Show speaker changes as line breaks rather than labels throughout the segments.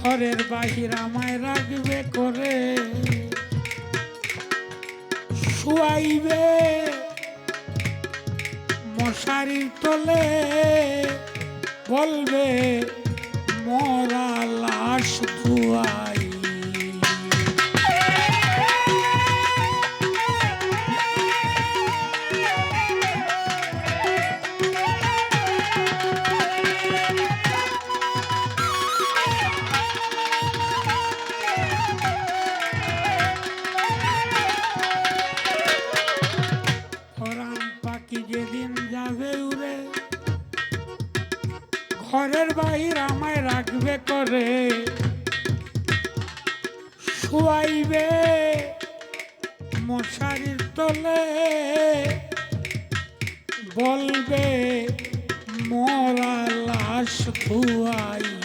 ঘরের বাহির আমায় রাখবে করে। শুয়াইবে মশারির তলে বলবে মরা লাশ ধুয়াই শুয়াইবে মশারির তলে। বলবে মরা লাশ ধুয়াই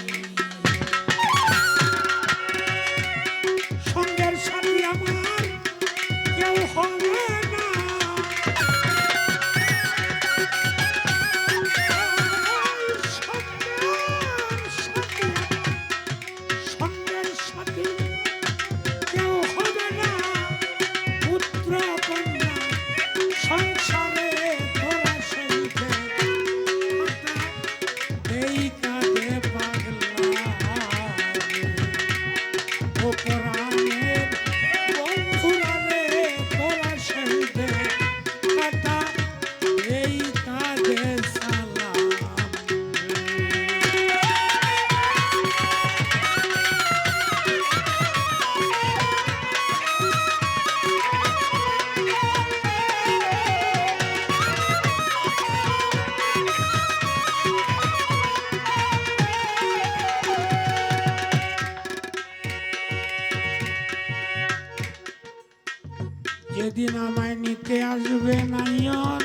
যেদিন আমায় নিতে আসবে নাইয়ন,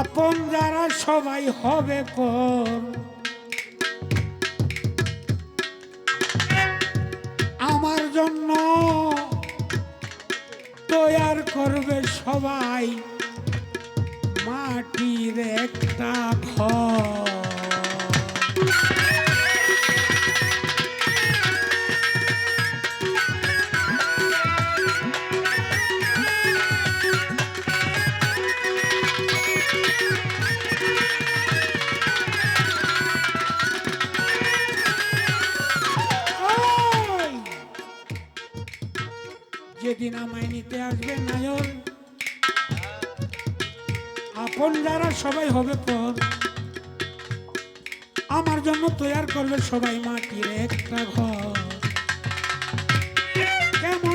আপন যারা সবাই হবে পর আমার জন্য তৈয়ার করবে সবাই মাটির একটা ঘর। যেদিন আমায় নিতে আসবে নায়ন আপন যারা সবাই হবে পর। আমার জন্য তৈয়ার করবে সবাই মাটির একটা ঘর। কেমন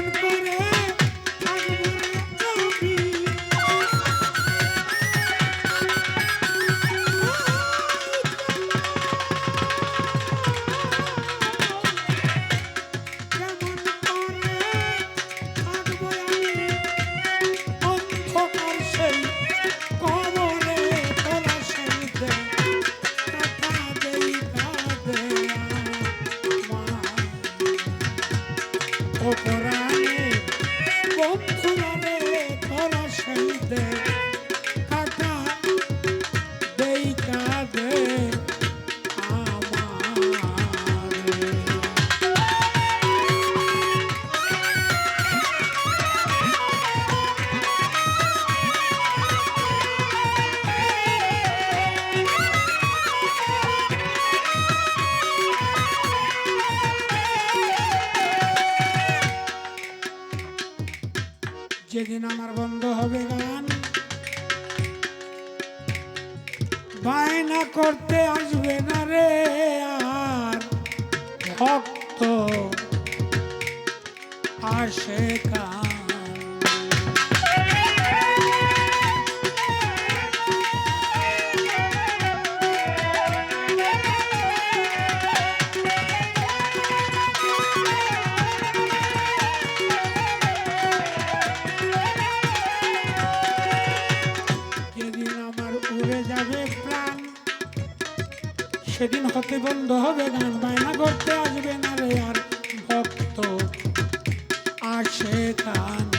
বায়না করতে আসবে না রে আর। ভক্ত আসে সেদিন হতে বন্ধ হবে গান বায়না করতে আসবে না রে আর ভক্ত। আসে কান